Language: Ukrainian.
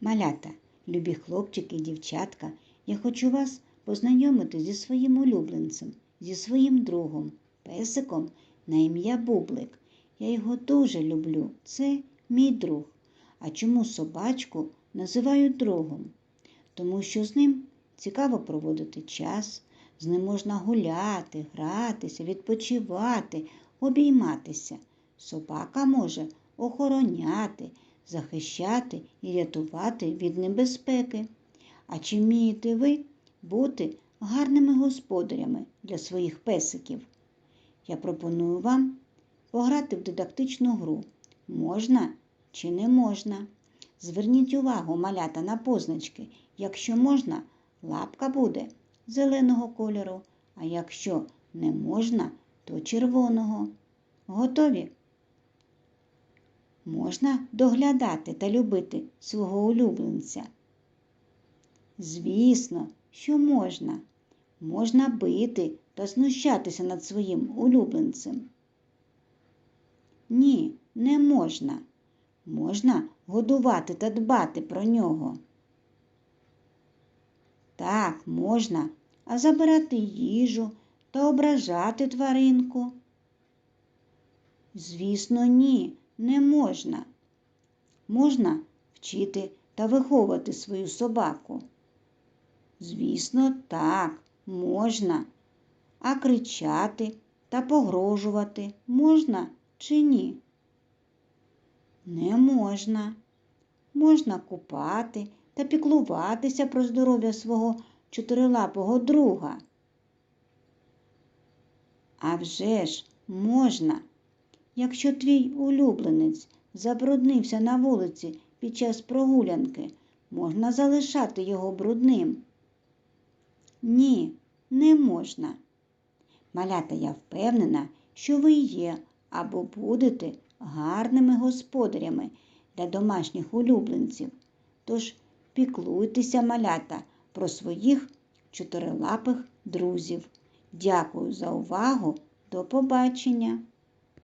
Малята, любі хлопчики і дівчатка, я хочу вас познайомити зі своїм улюбленцем, зі своїм другом, песиком на ім'я Бублик. Я його дуже люблю. Це мій друг. А чому собачку називають другом? Тому що з ним цікаво проводити час, з ним можна гуляти, гратися, відпочивати, обійматися. Собака може охороняти, захищати і рятувати від небезпеки. А чи вмієте ви бути гарними господарями для своїх песиків? Я пропоную вам пограти в дидактичну гру. Можна чи не можна? Зверніть увагу, малята, на позначки. Якщо можна, лапка буде зеленого кольору, а якщо не можна, то червоного. Готові? Можна доглядати та любити свого улюбленця? Звісно, що можна. Можна бити та знущатися над своїм улюбленцем. Ні, не можна. Можна годувати та дбати про нього. Так, можна, а забирати їжу та ображати тваринку. Звісно, ні, не можна. Можна вчити та виховувати свою собаку. Звісно, так, можна. А кричати та погрожувати можна чи ні? Не можна. Можна купати та піклуватися про здоров'я свого чотирилапого друга. А вже ж можна. Якщо твій улюбленець забруднився на вулиці під час прогулянки, можна залишати його брудним. Ні, не можна. Малята, я впевнена, що ви є або будете гарними господарями для домашніх улюбленців. Тож піклуйтеся, малята, про своїх чотирилапих друзів. Дякую за увагу. До побачення!